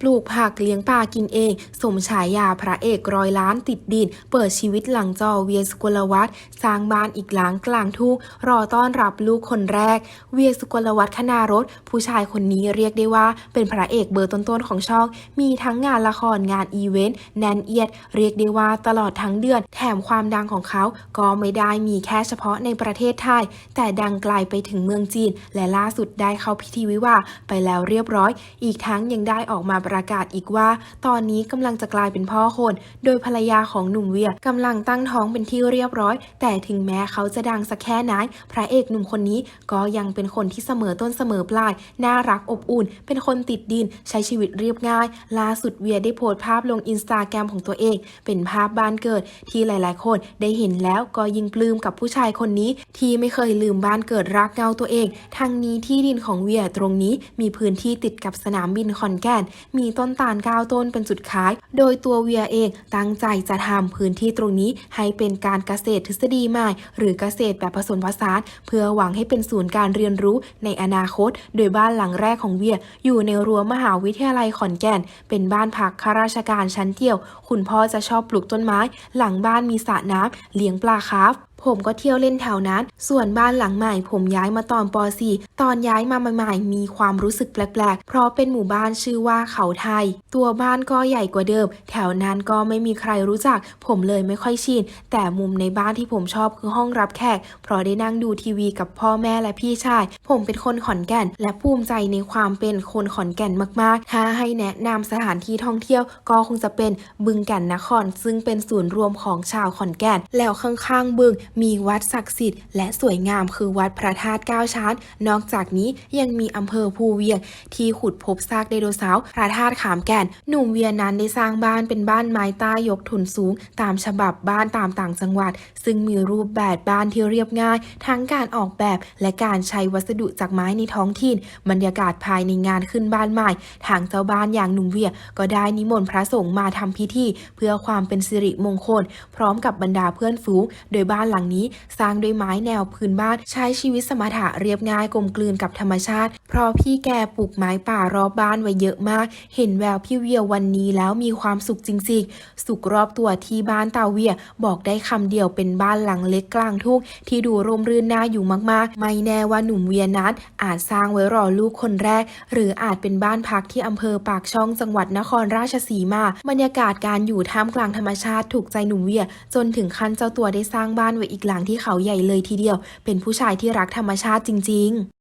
ปลูกผักเลี้ยงปลากินเอง สมฉายาพระเอกร้อยล้านติดดิน เปิดชีวิตหลังจอเวียสุกลวัฒน์สร้างบ้านอีกหลังกลางทุ่งรอต้อนรับลูกคนแรก เวียสุกลวัฒน์คณารถ ผู้ชายคนนี้เรียกได้ว่าเป็นพระเอกเบอร์ต้นๆของช่อง มีทั้งงานละครงานอีเวนต์แนนเอียด เรียกได้ว่าตลอดทั้งเดือน แถมความดังของเขาก็ไม่ได้มีแค่เฉพาะในประเทศไทย แต่ดังไกลไปถึงเมืองจีน และล่าสุดได้เข้าพิธีวิวาไปแล้วเรียบร้อย อีกทั้งยังได้ออกมาประกาศอีกว่า ตอนนี้กำลังจะกลายเป็นพ่อคน โดยภรรยาของหนุ่มเวียกำลังตั้งท้องเป็นที่เรียบร้อย แต่ถึงแม้เขาจะดังสักแค่ไหนพระเอกหนุ่มคนนี้ก็ยังเป็นคนที่เสมอต้นเสมอปลาย น่ารักอบอุ่น เป็นคนติดดิน ใช้ชีวิตเรียบง่าย ล่าสุดเวียได้โพสต์ภาพลงอินสตาแกรมของตัวเอง เป็นภาพบ้านเกิดที่หลาย ๆ คนได้เห็นแล้วก็ยิ่งปลื้มกับผู้ชายคนนี้ ที่ไม่เคยลืมบ้านเกิดรักเงาตัวเอง ทั้งนี้ที่ดินของเวียตรงนี้มีพื้นที่ติดกับสนามบินขอนแก่นมีมีต้นตาล9ต้นเป็นจุดขาย โดยตัวเวียเองตั้งใจจะทำพื้นที่ตรงนี้ให้เป็นการเกษตรทฤษฎีใหม่ หรือเกษตรแบบผสมผสานเพื่อหวังให้เป็นศูนย์การเรียนรู้ในอนาคต โดยบ้านหลังแรกของเวีย อยู่ในรั้วมหาวิทยาลัยขอนแก่น เป็นบ้านพักข้าราชการชั้นเดี่ยว คุณพ่อจะชอบปลูกต้นไม้ หลังบ้านมีสระน้ำเลี้ยงปลาคาร์ฟ ผมก็เที่ยวเล่นแถวนั้น ส่วนบ้านหลังใหม่ ผมย้ายมาตอนป .4 ตอนย้ายมาใหม่ๆมีความรู้สึกแปลกๆ เพราะเป็นหมู่บ้านชื่อว่าเขาไทย ตัวบ้านก็ใหญ่กว่าเดิม แถวนั้นก็ไม่มีใครรู้จัก ผมเลยไม่ค่อยชิน แต่มุมในบ้านที่ผมชอบคือห้องรับแขก เพราะได้นั่งดูทีวีกับพ่อแม่และพี่ชาย ผมเป็นคนขอนแก่น และภูมิใจในความเป็นคนขอนแก่นมากๆ ถ้าให้แนะนำสถานที่ท่องเที่ยวก็คงจะเป็นบึงแก่นนคร ซึ่งเป็นศูนย์รวมของชาวขอนแก่น แล้วข้างๆ บึงมีวัดศักดิ์สิทธิ์ และสวยงามคือวัดพระธาตุเก้าชั้น นอกจากนี้ยังมีอำเภอภูเวียง ที่ขุดพบซากไดโนเสาร์พระธาตุขามแก่น หนุ่มเวียนั้นได้สร้างบ้านเป็นบ้านไม้ใต้ยกทุนสูง ตามฉบับบ้านตามต่างจังหวัด ซึ่งมีรูปแบบบ้านที่เรียบง่าย ทั้งการออกแบบและการใช้วัสดุจากไม้ในท้องถิ่น บรรยากาศภายในงานขึ้นบ้านใหม่ ทางเจ้าบ้านอย่างหนุ่มเวียก็ได้นิมนต์พระสงฆ์มาทำพิธี เพื่อความเป็นสิริมงคล พร้อมกับบรรดาเพื่อนฝูง โดยบ้านหลังนี้สร้างด้วยไม้แนวพื้นบ้านใช้ชีวิตสมถะเรียบง่ายกลมกลืนกับธรรมชาติ เพราะพี่แกปลูกไม้ป่ารอบบ้านไว้เยอะมาก เห็นแววพี่เวียวันนี้แล้วมีความสุขจริงๆ สุขรอบตัวที่บ้านตาเวียบอกได้คำเดียวเป็นบ้านหลังเล็กกลางทุ่งที่ดูร่มรื่นน่าอยู่มากๆ ไม่แน่ว่าหนุ่มเวียนั้นอาจสร้างไว้รอลูกคนแรก หรืออาจเป็นบ้านพักที่อำเภอปากช่องจังหวัดนครราชสีมา บรรยากาศการอยู่ท่ามกลางธรรมชาติถูกใจหนุ่มเวีย จนถึงขั้นเจ้าตัวได้สร้างบ้านไว้อีกหลังที่เขาใหญ่เลยทีเดียว เป็นผู้ชายที่รักธรรมชาติจริง ๆ